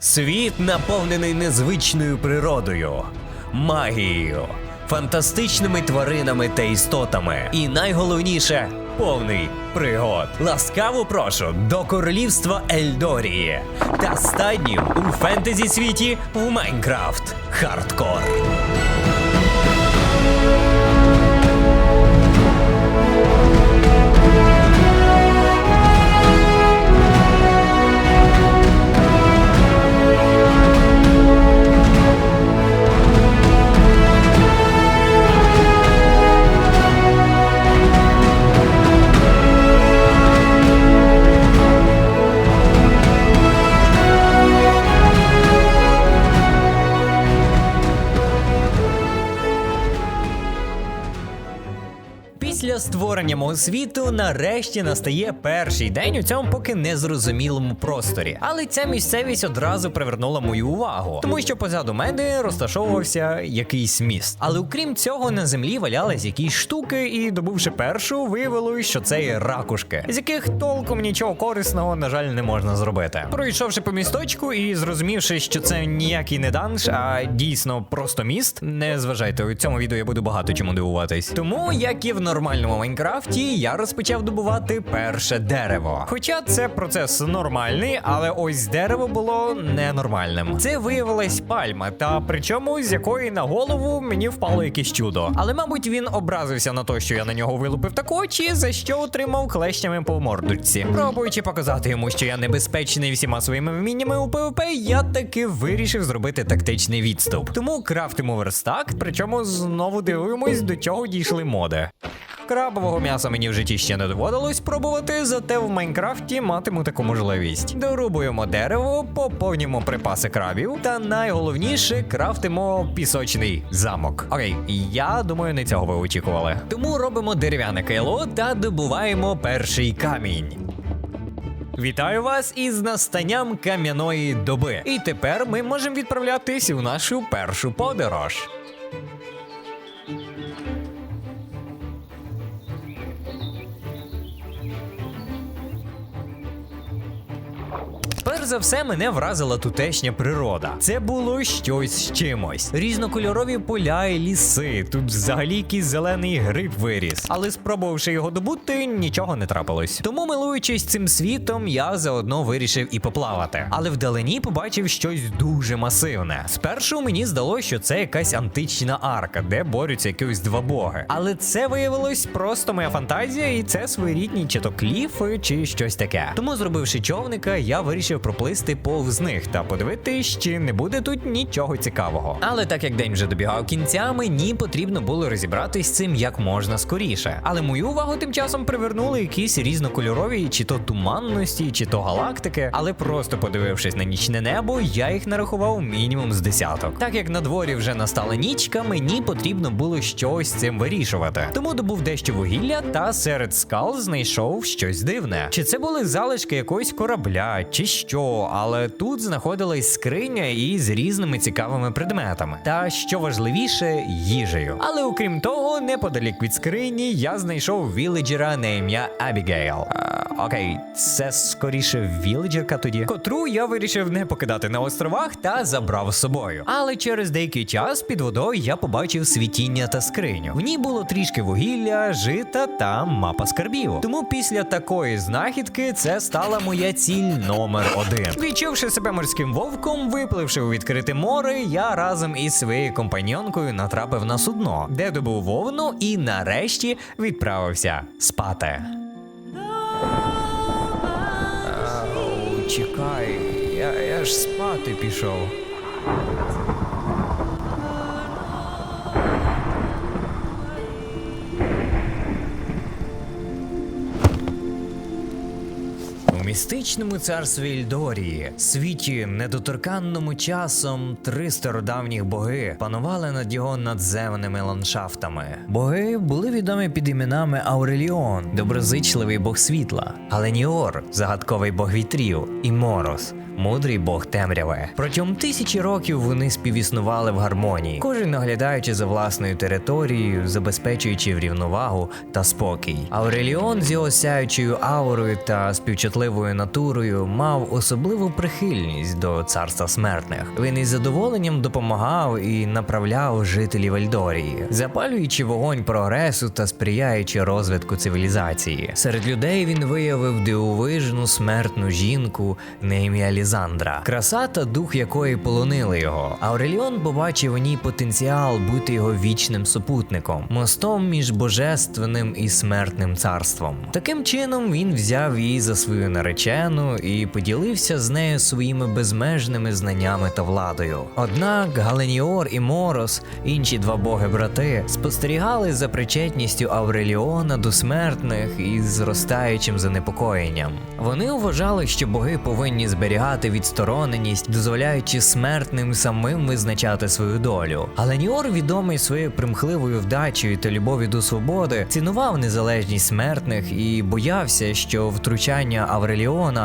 Світ наповнений незвичною природою, магією, фантастичними тваринами та істотами. І найголовніше повний пригод. Ласкаво прошу до королівства Ельдорії та стаднів у фентезі світі в Майнкрафт Хардкор. Після створення мого світу нарешті настає перший день у цьому поки незрозумілому просторі. Але ця місцевість одразу привернула мою увагу, тому що позаду мене розташовувався якийсь міст. Але окрім цього, на землі валялись якісь штуки, і добувши першу, виявилось, що це є ракушки, з яких толком нічого корисного, на жаль, не можна зробити. Пройшовши по місточку і зрозумівши, що це ніякий не данж, а дійсно просто міст. Не зважайте, у цьому відео я буду багато чому дивуватись. Тому, як і в нормальному Майнкрафті, я розпочав добувати перше дерево. Хоча це процес нормальний, але ось дерево було ненормальним. Це виявилась пальма, та причому з якої на голову мені впало якесь чудо. Але, мабуть, він образився на те, що я на нього вилупив так очі, за що отримав клещами по мордочці. Пробуючи показати йому, що я небезпечний всіма своїми вміннями у ПВП, я таки вирішив зробити тактичний відступ. Тому крафтимо верстак, причому знову дивимось, до чого дійшли моди. Крабового м'яса мені в житті ще не доводилось пробувати, зате в Майнкрафті матиму таку можливість. Дорубуємо дерево, поповнюємо припаси крабів, та найголовніше крафтимо пісочний замок. Окей, я думаю, не цього ви очікували. Тому робимо дерев'яне кайло та добуваємо перший камінь. Вітаю вас із настанням кам'яної доби. І тепер ми можемо відправлятись у нашу першу подорож. Перш за все, мене вразила тутешня природа. Це було щось з чимось. Різнокольорові поля і ліси. Тут взагалі якийсь зелений гриб виріс. Але спробувавши його добути, нічого не трапилось. Тому, милуючись цим світом, я заодно вирішив і поплавати. Але вдалині побачив щось дуже масивне. Спершу мені здалося, що це якась антична арка, де борються якісь два боги. Але це виявилось просто моя фантазія, і це своєрідні чи то кліфи, чи щось таке. Тому, зробивши човника, я вирішив проплисти повз них та подивитись, чи не буде тут нічого цікавого. Але так як день вже добігав кінця, мені потрібно було розібратись з цим як можна скоріше. Але мою увагу тим часом привернули якісь різнокольорові, чи то туманності, чи то галактики. Але просто подивившись на нічне небо, я їх нарахував мінімум з десяток. Так як на дворі вже настала нічка, мені потрібно було щось з цим вирішувати. Тому добув дещо вугілля та серед скал знайшов щось дивне. Чи це були залишки якогось корабля, чи що, але тут знаходилась скриня із різними цікавими предметами. Та що важливіше, їжею. Але окрім того, неподалік від скрині я знайшов віледжера на ім'я Абігейл. Е, окей, це скоріше віледжерка тоді, котру я вирішив не покидати на островах та забрав з собою. Але через деякий час під водою я побачив світіння та скриню. В ній було трішки вугілля, жита та мапа скарбів. Тому після такої знахідки це стала моя ціль номер один. Відчувши себе морським вовком, випливши у відкрите море, я разом із своєю компаньонкою натрапив на судно, де добув вовну і нарешті відправився спати. Чекай, я, я ж спати пішов. Містичному царстві Ільдорії, світі недоторканному часом, три стародавніх боги панували над його надземними ландшафтами. Боги були відомі під іменами Ауреліон, доброзичливий бог світла, Аленіор, загадковий бог вітрів, і Морос, мудрий бог темряви. Протягом тисячі років вони співіснували в гармонії, кожен наглядаючи за власною територією, забезпечуючи рівновагу та спокій. Ауреліон з його сяючою аурою та співчутливою своєю натурою мав особливу прихильність до царства смертних. Він із задоволенням допомагав і направляв жителів Ельдорії, запалюючи вогонь прогресу та сприяючи розвитку цивілізації. Серед людей він виявив дивовижну смертну жінку на ім'я Лізандра, краса та дух якої полонили його. Ауреліон побачив у ній потенціал бути його вічним супутником, мостом між божественним і смертним царством. Таким чином він взяв її за свою наречену і поділився з нею своїми безмежними знаннями та владою. Однак Галеніор і Морос, інші два боги-брати, спостерігали за причетністю Авреліона до смертних із зростаючим занепокоєнням. Вони вважали, що боги повинні зберігати відстороненість, дозволяючи смертним самим визначати свою долю. Галеніор, відомий своєю примхливою вдачею та любов'ю до свободи, цінував незалежність смертних і боявся, що втручання Авреліона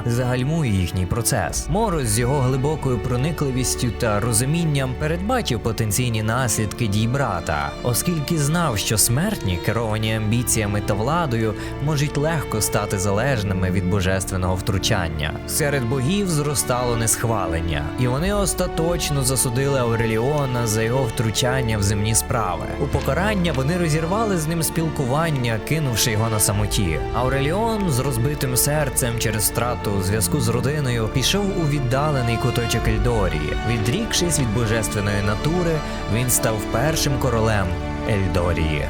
загальмує їхній процес. Морос з його глибокою проникливістю та розумінням передбачив потенційні наслідки дій брата, оскільки знав, що смертні, керовані амбіціями та владою, можуть легко стати залежними від божественного втручання. Серед богів зростало несхвалення, і вони остаточно засудили Авреліона за його втручання в земні справи. У покарання вони розірвали з ним спілкування, кинувши його на самоті. Ауреліон з розбитим серцем через втрату зв'язку з родиною пішов у віддалений куточок Ельдорії. Відрікшись від божественної натури, він став першим королем Ельдорії.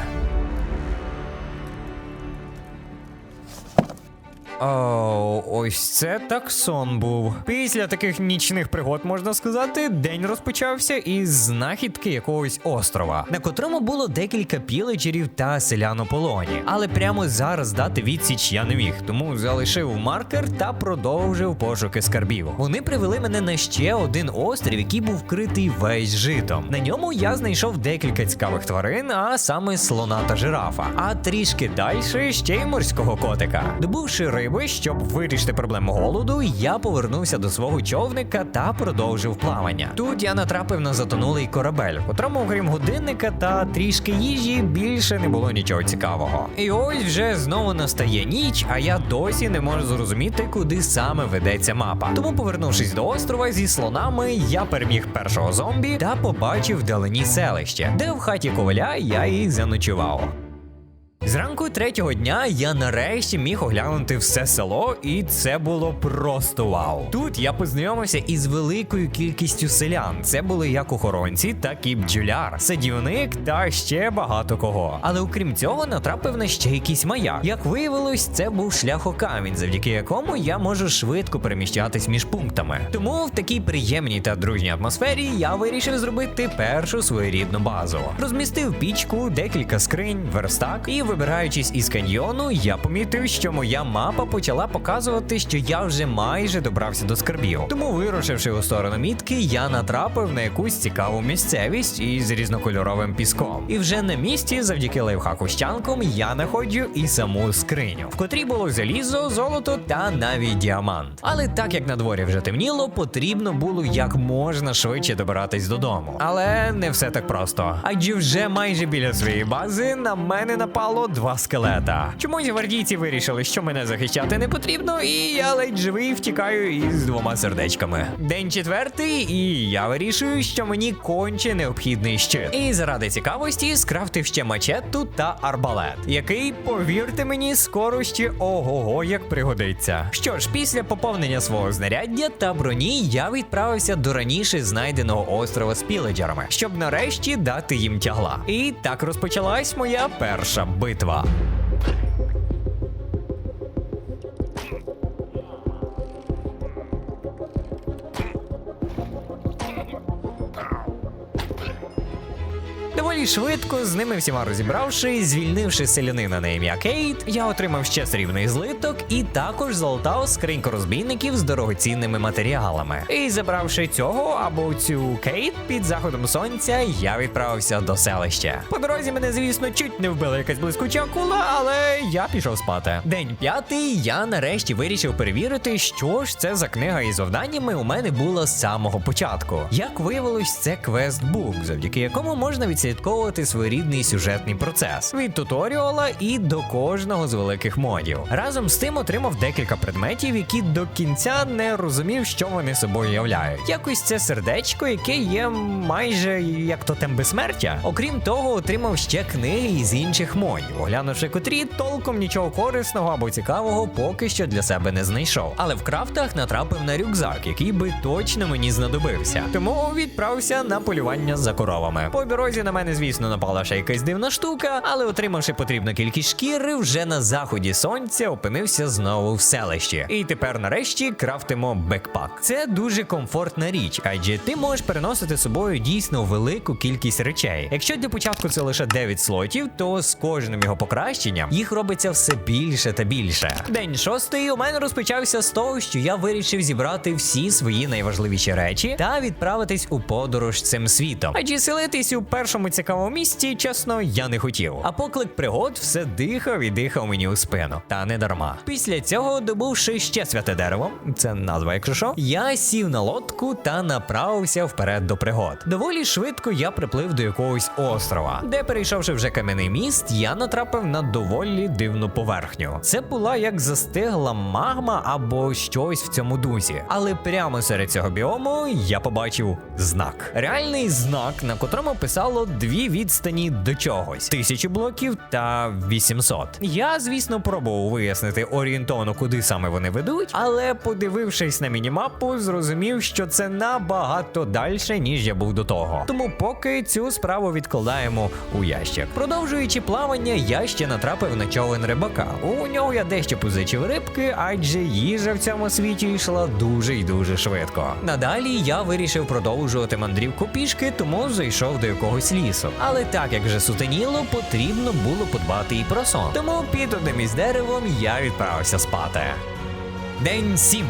О, ось це так сон був. Після таких нічних пригод, можна сказати, день розпочався із знахідки якогось острова, на котрому було декілька піледжерів та селян у полоні. Але прямо зараз дати відсіч я не міг, тому залишив маркер та продовжив пошуки скарбів. Вони привели мене на ще один острів, який був вкритий весь житом. На ньому я знайшов декілька цікавих тварин, а саме слона та жирафа. А трішки далі ще й морського котика. Добувши риби, щоб вирішити проблему голоду, я повернувся до свого човника та продовжив плавання. Тут я натрапив на затонулий корабель, в котрому, окрім годинника та трішки їжі, більше не було нічого цікавого. І ось вже знову настає ніч, а я досі не можу зрозуміти, куди саме ведеться мапа. Тому, повернувшись до острова зі слонами, я переміг першого зомбі та побачив вдалині селище, де в хаті коваля я і заночував. Зранку третього дня я нарешті міг оглянути все село, і це було просто вау. Тут я познайомився із великою кількістю селян. Це були як охоронці, так і бджоляр, садівник та ще багато кого. Але окрім цього, натрапив на ще якийсь маяк. Як виявилось, це був шляхокамінь, завдяки якому я можу швидко переміщатись між пунктами. Тому в такій приємній та дружній атмосфері я вирішив зробити першу своєрідну базу. Розмістив пічку, декілька скринь, верстак і вибираючись із каньйону, я помітив, що моя мапа почала показувати, що я вже майже добрався до скарбів. Тому, вирушивши у сторону мітки, я натрапив на якусь цікаву місцевість із різнокольоровим піском. І вже на місці, завдяки лайфхаку з я знаходжу і саму скриню, в котрій було залізо, золото та навіть діамант. Але так як на дворі вже темніло, потрібно було як можна швидше добиратись додому. Але не все так просто. Адже вже майже біля своєї бази на мене напало два скелета. Чомусь гвардійці вирішили, що мене захищати не потрібно, і я ледь живий втікаю із двома сердечками. День четвертий, і я вирішую, що мені конче необхідний щит. І заради цікавості скрафтив ще мачету та арбалет, який, повірте мені, скоро ще ого-го як пригодиться. Що ж, після поповнення свого знаряддя та броні я відправився до раніше знайденого острова з піледжерами, щоб нарешті дати їм тягла. І так розпочалась моя перша битва. Швидко, з ними всіма розібравши, звільнивши селянина на ім'я Кейт, я отримав ще срібний злиток і також залутав скриньку розбійників з дорогоцінними матеріалами. І забравши цього або цю Кейт під заходом сонця, я відправився до селища. По дорозі мене, звісно, чуть не вбила якась блискуча акула, але я пішов спати. День п'ятий я нарешті вирішив перевірити, що ж це за книга із завданнями у мене була з самого початку. Як виявилось, це квест-бук, завдяки якому можна відслідкувати відслідковувати своєрідний сюжетний процес від туторіала і до кожного з великих модів. Разом з тим отримав декілька предметів, які до кінця не розумів, що вони собою являють. Якось це сердечко, яке є майже як тотем безсмертя. Окрім того, отримав ще книги із інших модів, оглянувши котрі толком нічого корисного або цікавого поки що для себе не знайшов. Але в крафтах натрапив на рюкзак, який би точно мені знадобився. Тому відправився на полювання за коровами. По дорозі на мене, звісно, напала ще якась дивна штука, але отримавши потрібну кількість шкіри, вже на заході сонця опинився знову в селищі. І тепер, нарешті, крафтимо бекпак. Це дуже комфортна річ, адже ти можеш переносити з собою дійсно велику кількість речей. Якщо для початку це лише 9 слотів, то з кожним його покращенням їх робиться все більше та більше. День шостий у мене розпочався з того, що я вирішив зібрати всі свої найважливіші речі та відправитись у подорож цим світом. Адже селитись у першому цікавому місці, чесно, я не хотів. А поклик пригод все дихав і дихав мені у спину. Та не дарма. Після цього, добувши ще святе дерево, це назва, якщо що, я сів на лодку та направився вперед до пригод. Доволі швидко я приплив до якогось острова, де, перейшовши вже кам'яний міст, я натрапив на доволі дивну поверхню. Це була як застигла магма або щось в цьому дусі. Але прямо серед цього біому я побачив знак. Реальний знак, на котрому писало дві відстані до чогось: тисячі блоків та 800. Я, звісно, пробував вияснити орієнтовно, куди саме вони ведуть, але подивившись на мінімапу, зрозумів, що це набагато далі, ніж я був до того. Тому поки цю справу відкладаємо у ящик. Продовжуючи плавання, я ще натрапив на човен рибака. У нього я дещо позичив рибки, адже їжа в цьому світі йшла дуже й дуже швидко. Надалі я вирішив продовжувати мандрівку пішки, тому зайшов до якогось лісу. Але так як вже сутеніло, потрібно було подбати і про сон. Тому під одним із деревом я відправився спати. День 7.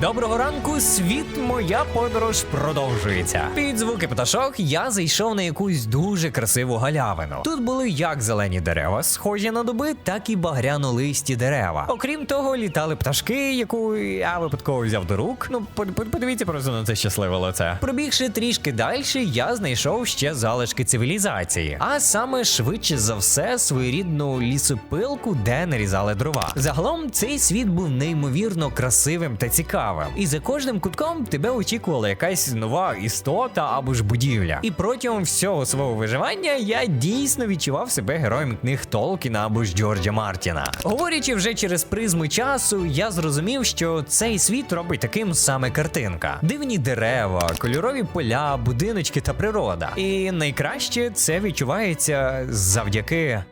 Доброго ранку, світ, моя подорож продовжується. Під звуки пташок я зайшов на якусь дуже красиву галявину. Тут були як зелені дерева, схожі на дуби, так і багряно-листі дерева. Окрім того, літали пташки, яку я випадково взяв до рук. Ну, под- под- подивіться просто на це щасливе лице. Пробігши трішки далі, я знайшов ще залишки цивілізації, а саме швидше за все своєрідну лісопилку, де нарізали дрова. Загалом цей світ був неймовірно красивим та цікавим. І за кожним кутком тебе очікувала якась нова істота або ж будівля. І протягом всього свого виживання я дійсно відчував себе героєм книг Толкіна або ж Джорджа Мартіна. Говорячи вже через призму часу, я зрозумів, що цей світ робить таким саме картинка: дивні дерева, кольорові поля, будиночки та природа. І найкраще це відчувається завдяки.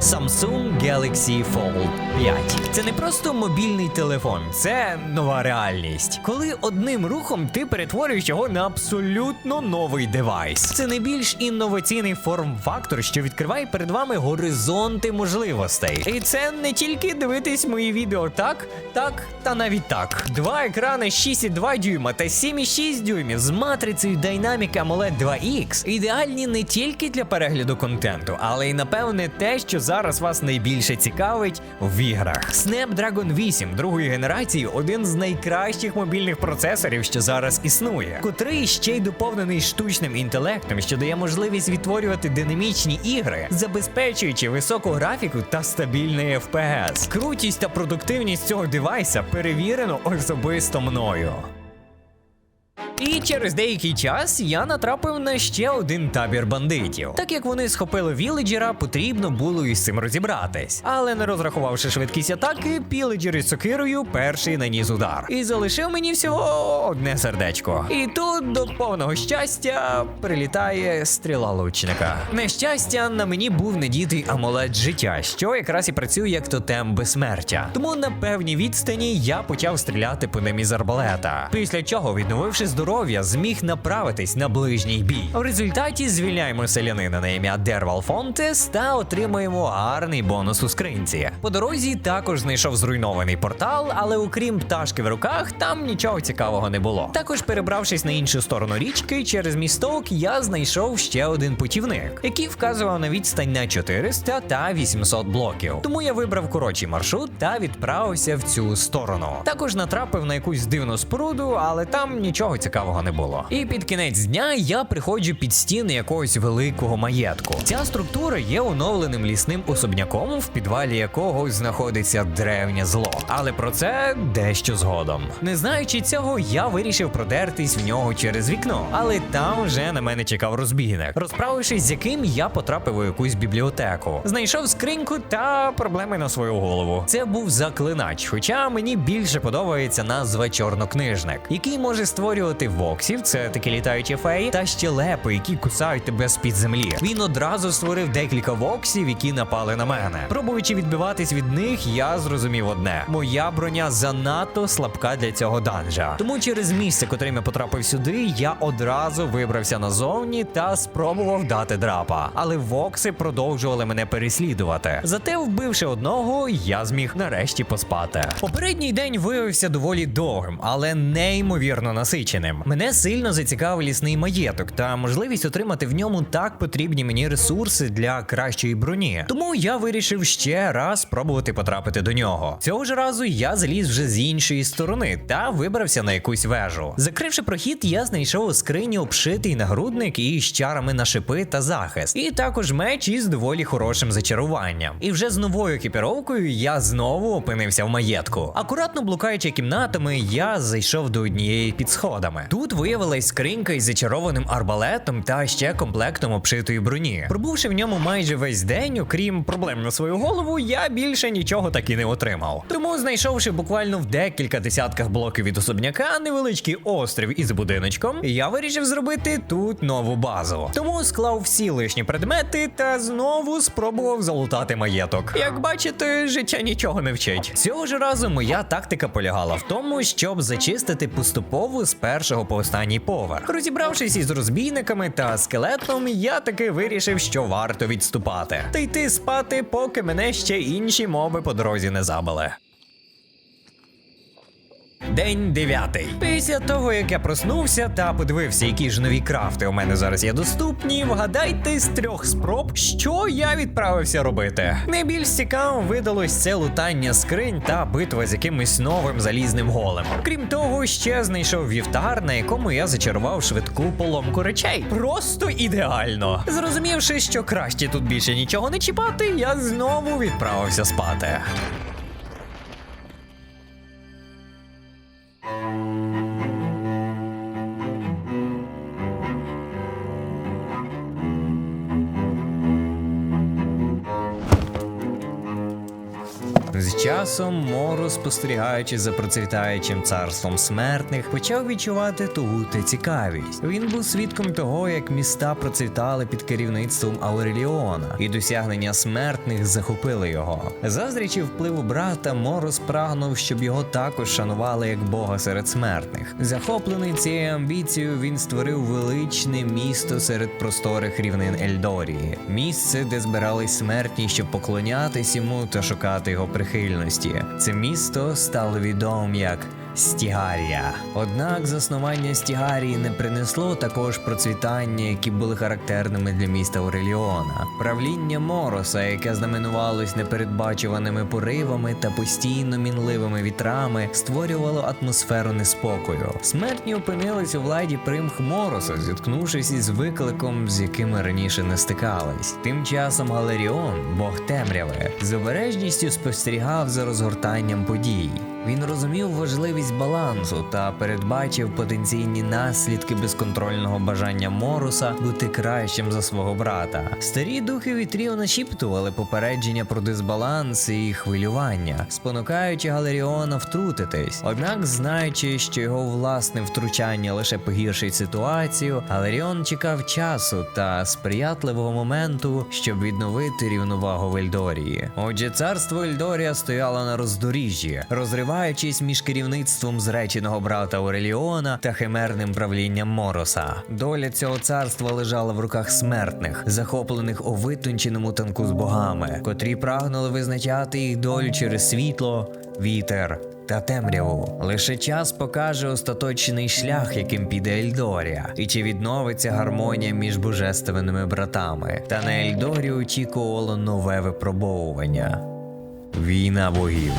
Samsung Galaxy Fold 5. Це не просто мобільний телефон, це нова реальність. Коли одним рухом ти перетворюєш його на абсолютно новий девайс. Це найбільш інноваційний форм-фактор, що відкриває перед вами горизонти можливостей. І це не тільки дивитись мої відео так, так та навіть так. Два екрани 6,2 дюйма та 7,6 дюймів з матрицею Dynamic AMOLED 2X ідеальні не тільки для перегляду контенту, але й напевне те, що зараз вас найбільше цікавить в іграх. Snapdragon 8 другої генерації один з найкращих мобільних процесорів, що зараз існує, котрий ще й доповнений штучним інтелектом, що дає можливість відтворювати динамічні ігри, забезпечуючи високу графіку та стабільний FPS. Крутість та продуктивність цього девайса перевірено особисто мною. І через деякий час я натрапив на ще один табір бандитів. Так як вони схопили віледжера, потрібно було із цим розібратись. Але не розрахувавши швидкість атаки, піледжер із сокирою перший наніс удар. І залишив мені всього одне сердечко. І тут до повного щастя прилітає стріла лучника. Нещастя, на мені був надітий амулет життя, що якраз і працює як тотем безсмертя. Тому на певній відстані я почав стріляти по ним із арбалета. Після чого, відновивши здоров'я, зміг направитись на ближній бій. В результаті звільняємо селянина на ім'я Дервал Фонтес та отримуємо гарний бонус у скринці. По дорозі також знайшов зруйнований портал, але окрім пташки в руках, там нічого цікавого не було. Також перебравшись на іншу сторону річки, через місток я знайшов ще один путівник, який вказував на відстань на 400 та 800 блоків. Тому я вибрав коротший маршрут та відправився в цю сторону. Також натрапив на якусь дивну споруду, але там нічого цікавого цікавого не було. І під кінець дня я приходжу під стіни якогось великого маєтку. Ця структура є оновленим лісним особняком, в підвалі якого знаходиться древнє зло. Але про це дещо згодом. Не знаючи цього, я вирішив продертись в нього через вікно, але там вже на мене чекав розбійник, розправившись з яким я потрапив у якусь бібліотеку. Знайшов скриньку та проблеми на свою голову. Це був заклинач, хоча мені більше подобається назва чорнокнижник, який може створювати воксів, це такі літаючі феї, та щелепи, які кусають тебе з під землі. Він одразу створив декілька воксів, які напали на мене. Пробуючи відбиватись від них, я зрозумів одне: моя броня занадто слабка для цього данжа. Тому через місце, котрим я потрапив сюди, я одразу вибрався назовні та спробував дати драпа. Але вокси продовжували мене переслідувати. Зате, вбивши одного, я зміг нарешті поспати. Попередній день виявився доволі довгим, але неймовірно насиченим. Мене сильно зацікавив лісний маєток та можливість отримати в ньому так потрібні мені ресурси для кращої броні. Тому я вирішив ще раз спробувати потрапити до нього. Цього ж разу я заліз вже з іншої сторони та вибрався на якусь вежу. Закривши прохід, я знайшов у скрині обшитий нагрудник із чарами на шипи та захист, і також меч із доволі хорошим зачаруванням. І вже з новою екіпіровкою я знову опинився в маєтку. Акуратно блукаючи кімнатами, я зайшов до однієї під сходами. Тут виявилась скринька із зачарованим арбалетом та ще комплектом обшитої броні. Пробувши в ньому майже весь день, окрім проблем на свою голову, я більше нічого таки не отримав. Тому, знайшовши буквально в декілька десятках блоків від особняка невеличкий острів із будиночком, я вирішив зробити тут нову базу. Тому склав всі лишні предмети та знову спробував залутати маєток. Як бачите, життя нічого не вчить. Цього ж разу моя тактика полягала в тому, щоб зачистити поступово з першого по останній поверх. Розібравшись із розбійниками та скелетом, я таки вирішив, що варто відступати та йти спати, поки мене ще інші моби по дорозі не забили. День дев'ятий. Після того, як я проснувся та подивився, які ж нові крафти у мене зараз є доступні, вгадайте з трьох спроб, що я відправився робити. Найбільш цікавим видалось це лутання скринь та битва з якимось новим залізним голем. Крім того, ще знайшов вівтар, на якому я зачарував швидку поломку речей. Просто ідеально. Зрозумівши, що краще тут більше нічого не чіпати, я знову відправився спати. Часом Моро, спостерігаючи за процвітаючим царством смертних, почав відчувати тугу та цікавість. Він був свідком того, як міста процвітали під керівництвом Ауреліона, і досягнення смертних захопили його. Заздрячи впливу брата, Морос прагнув, щоб його також шанували як бога серед смертних. Захоплений цією амбіцією, він створив величне місто серед просторих рівнин Ельдорії, місце, де збирались смертні, щоб поклонятись йому та шукати його прихильності. Це місто стало відомим як Стігарія. Однак заснування Стігарії не принесло також процвітання, які були характерними для міста Ореліона. Правління Мороса, яке знаменувалось непередбачуваними поривами та постійно мінливими вітрами, створювало атмосферу неспокою. Смертні опинились у владі примх Мороса, зіткнувшись із викликом, з якими раніше не стикались. Тим часом Галеріон, бог темряви, з обережністю спостерігав за розгортанням подій. Він розумів важливість балансу та передбачив потенційні наслідки безконтрольного бажання Моруса бути кращим за свого брата. Старі духи вітрів нашіптували попередження про дисбаланс і хвилювання, спонукаючи Галеріона втрутитись. Однак, знаючи, що його власне втручання лише погіршить ситуацію, Галеріон чекав часу та сприятливого моменту, щоб відновити рівновагу в Ельдорії. Отже, царство Ельдорія стояло на роздоріжжі, розриваючись між керівництвом зреченого брата Ореліона та химерним правлінням Мороса. Доля цього царства лежала в руках смертних, захоплених у витонченому танку з богами, котрі прагнули визначати їх долю через світло, вітер. Та темряву лише час покаже остаточний шлях, яким піде Ельдорія, і чи відновиться гармонія між божественними братами. Та на Ельдорі очікувало нове випробовування війна богів.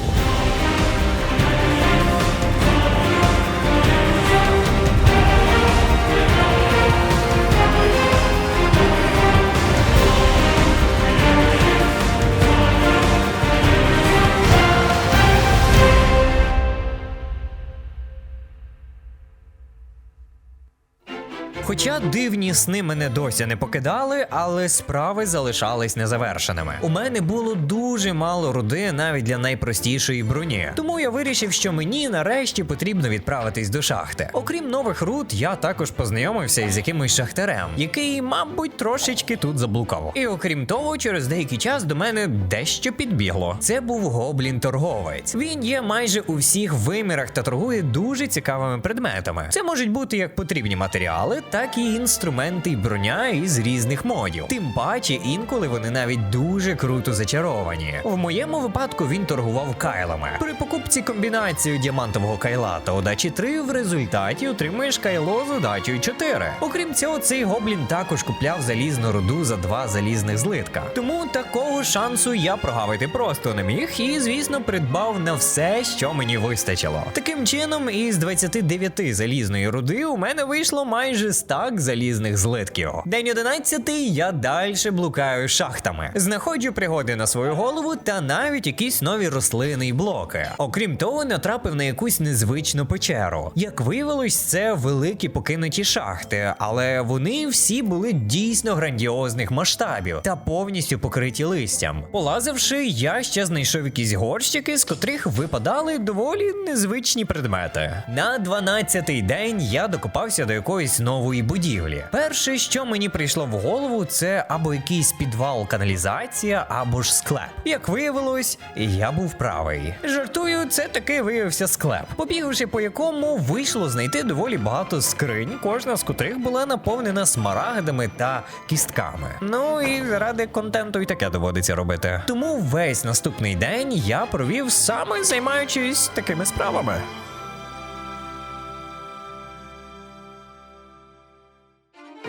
Хоча дивні сни мене досі не покидали, але справи залишались незавершеними. У мене було дуже мало руди навіть для найпростішої броні. Тому я вирішив, що мені нарешті потрібно відправитись до шахти. Окрім нових руд, я також познайомився із якимось шахтарем, який, мабуть, трошечки тут заблукав. І окрім того, через деякий час до мене дещо підбігло. Це був гоблін-торговець. Він є майже у всіх вимірах та торгує дуже цікавими предметами. Це можуть бути як потрібні матеріали, так і інструменти і броня із різних модів. Тим паче, інколи вони навіть дуже круто зачаровані. В моєму випадку він торгував кайлами. При покупці комбінацією діамантового кайла та удачі 3 в результаті отримуєш кайло з удачею 4. Окрім цього, цей гоблін також купляв залізну руду за два залізних злитка. Тому такого шансу я прогавити просто не міг і, звісно, придбав на все, що мені вистачило. Таким чином, із 29 залізної руди у мене вийшло майже стак залізних злитків. День 11 я далі блукаю шахтами. Знаходжу пригоди на свою голову та навіть якісь нові рослини і блоки. Окрім того, натрапив на якусь незвичну печеру. Як виявилось, це великі покинуті шахти, але вони всі були дійсно грандіозних масштабів та повністю покриті листям. Полазивши, я ще знайшов якісь горщики, з котрих випадали доволі незвичні предмети. На 12-й день я докопався до якоїсь нової будівлі. Перше, що мені прийшло в голову, це або якийсь підвал каналізація, або ж склеп. Як виявилось, я був правий. Жартую, це таки виявився склеп, побігавши по якому вийшло знайти доволі багато скринь, кожна з котрих була наповнена смарагдами та кістками. Ну і заради контенту і таке доводиться робити. Тому весь наступний день я провів саме займаючись такими справами.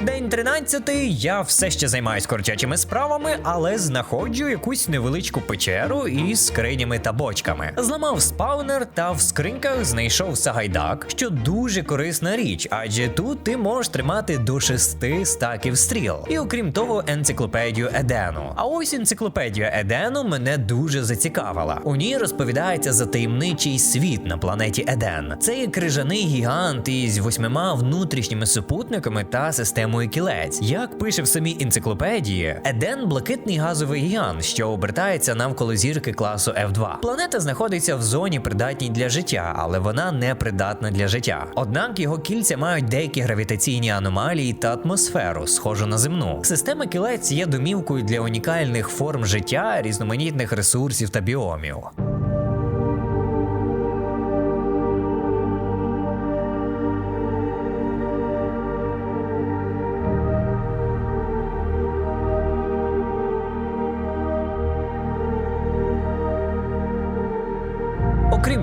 Baby. День 13 я все ще займаюсь корчачими справами, але знаходжу якусь невеличку печеру із скринями та бочками. Зламав спаунер та в скриньках знайшов сагайдак, що дуже корисна річ, адже тут ти можеш тримати до шести стаків стріл. І окрім того, енциклопедію Едену. А ось енциклопедія Едену мене дуже зацікавила. У ній розповідається за таємничий світ на планеті Еден. Це є крижаний гігант із восьмима внутрішніми супутниками та системою кілець. Як пише в самій енциклопедії, Еден блакитний газовий гігант, що обертається навколо зірки класу F2. Планета знаходиться в зоні придатній для життя, але вона не придатна для життя. Однак його кільця мають деякі гравітаційні аномалії та атмосферу, схожу на земну. Система кілець є домівкою для унікальних форм життя, різноманітних ресурсів та біомів.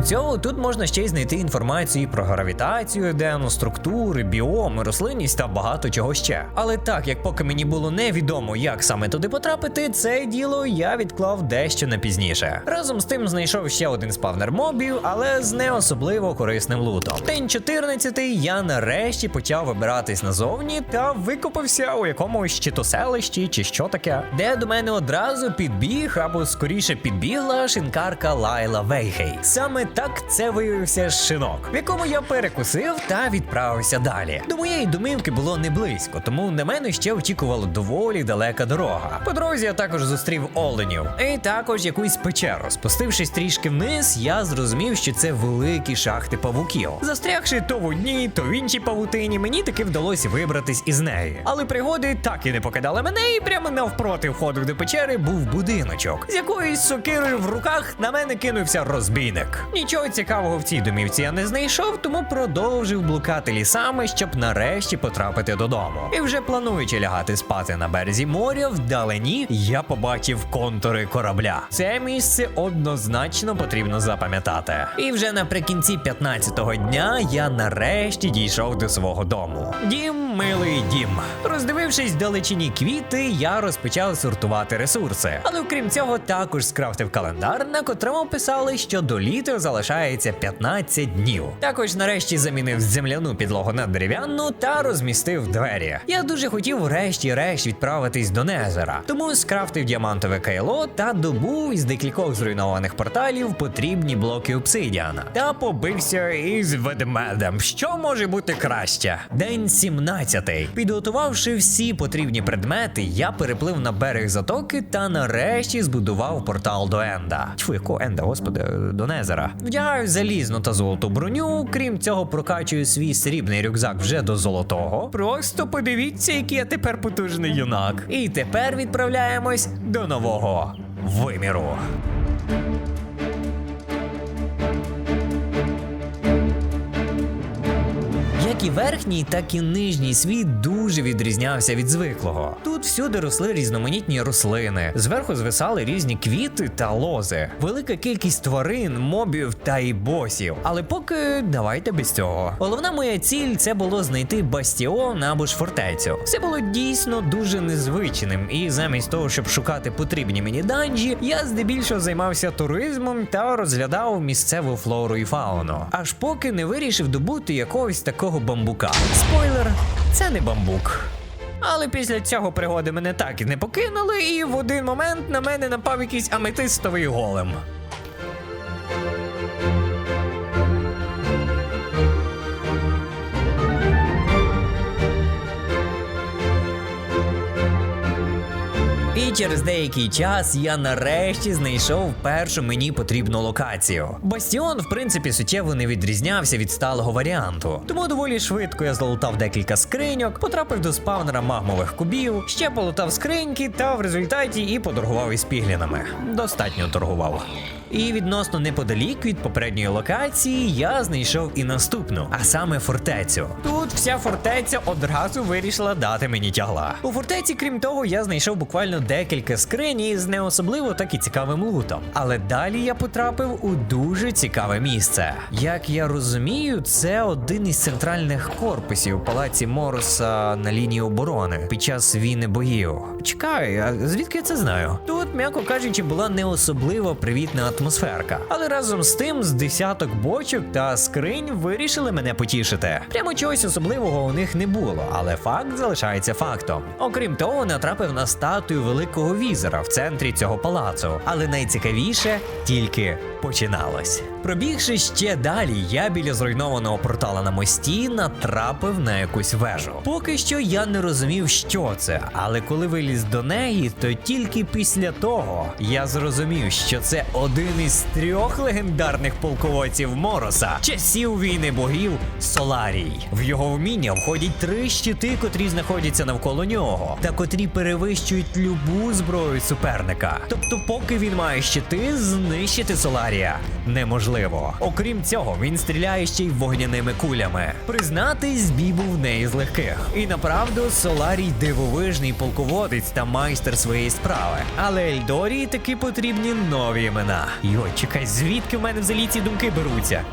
Цього, тут можна ще й знайти інформацію про гравітацію, Едену, структури, біоми, рослинність та багато чого ще. Але так як поки мені було невідомо, як саме туди потрапити, це діло я відклав дещо на пізніше. Разом з тим знайшов ще один спавнер мобів, але з не особливо корисним лутом. День 14 я нарешті почав вибиратись назовні та викопався у якомусь чи то селищі, чи що таке, де до мене одразу підбіг або скоріше підбігла шинкарка Лайла Вейхей. Саме так це виявився шинок, в якому я перекусив та відправився далі. До моєї домівки було не близько, тому на мене ще очікувала доволі далека дорога. По дорозі я також зустрів оленів, і також якусь печеру. Спустившись трішки вниз, я зрозумів, що це великі шахти павуків. Застрягши то в одній, то в іншій павутині, мені таки вдалося вибратись із неї. Але пригоди так і не покидали мене, і прямо навпроти входу до печери був будиночок, з якоюсь сокирою в руках на мене кинувся розбійник. Нічого цікавого в цій домівці я не знайшов, тому продовжив блукати лісами, щоб нарешті потрапити додому. І вже плануючи лягати спати на березі моря, вдалині я побачив контури корабля. Це місце однозначно потрібно запам'ятати. І вже наприкінці 15-го дня я нарешті дійшов до свого дому. Дім, милий дім. Роздивившись вдалечині квіти, я розпочав сортувати ресурси. Але окрім цього, також скрафтив календар, на котрому писали, що до літа що залишається 15 днів. Також нарешті замінив земляну підлогу на дерев'яну та розмістив двері. Я дуже хотів врешті-решт відправитись до Незера, тому скрафтив діамантове кайло та добув із декількох зруйнованих порталів потрібні блоки обсидіана та побився із ведмедем. Що може бути краще? День 17. Підготувавши всі потрібні предмети, я переплив на берег затоки та нарешті збудував портал до Енда. Тьфу, якого Енда, господи, до Незера. Вдягаю залізну та золоту броню. Крім цього, прокачую свій срібний рюкзак вже до золотого. Просто подивіться, який я тепер потужний юнак. І тепер відправляємось до нового виміру. Як і верхній, так і нижній світ дуже відрізнявся від звиклого. Тут всюди росли різноманітні рослини, зверху звисали різні квіти та лози, велика кількість тварин, мобів та і босів. Але поки давайте без цього. Головна моя ціль це було знайти бастіон або ж фортецю. Це було дійсно дуже незвичним, і замість того, щоб шукати потрібні мені данжі, я здебільшого займався туризмом та розглядав місцеву флору і фауну. Аж поки не вирішив добути якогось такого бамбука. Спойлер, це не бамбук. Але після цього пригоди мене так і не покинули, і в один момент на мене напав якийсь аметистовий голем. І через деякий час я нарешті знайшов першу мені потрібну локацію. Бастіон, в принципі, суттєво не відрізнявся від сталого варіанту. Тому доволі швидко я залутав декілька скриньок, потрапив до спавнера магмових кубів, ще полутав скриньки та в результаті і поторгував із піглінами. Достатньо торгував. І відносно неподалік від попередньої локації я знайшов і наступну, а саме фортецю. Тут вся фортеця одразу вирішила дати мені тягла. У фортеці, крім того, я знайшов буквально декілька скринь із не особливо так і цікавим лутом. Але далі я потрапив у дуже цікаве місце. Як я розумію, це один із центральних корпусів палаці Мороса на лінії оборони під час війни боїв. Чекай, а звідки я це знаю? Тут, м'яко кажучи, була не особливо привітна атмосферка. Але разом з тим, з десяток бочок та скринь вирішили мене потішити. Прямо чогось особливого у них не було, але факт залишається фактом. Окрім того, натрапив на статую великого візера в центрі цього палацу. Але найцікавіше тільки починалось. Пробігши ще далі, я біля зруйнованого портала на мості натрапив на якусь вежу. Поки що я не розумів, що це, але коли виліз до неї, то тільки після того я зрозумів, що це один із трьох легендарних полководців Мороса часів війни богів Соларій. В його вміння входять три щити, котрі знаходяться навколо нього, та котрі перевищують любу зброю суперника. Тобто, поки він має щити, знищити Соларія неможливо. Окрім цього, він стріляє ще й вогняними кулями. Признатись, бій був не із легких. І направду Соларій дивовижний полководець та майстер своєї справи. Але Ельдорії таки потрібні нові імена. Йой, чекай, звідки в мене взагалі ці думки беруться?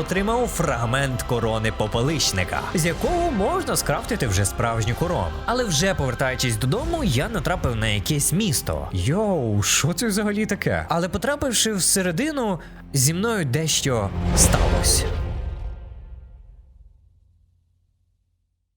Отримав фрагмент корони попелищника, з якого можна скрафтити вже справжню корону. Але вже повертаючись додому, я натрапив на якесь місто. Йоу, що це взагалі таке? Але потрапивши всередину, зі мною дещо сталося.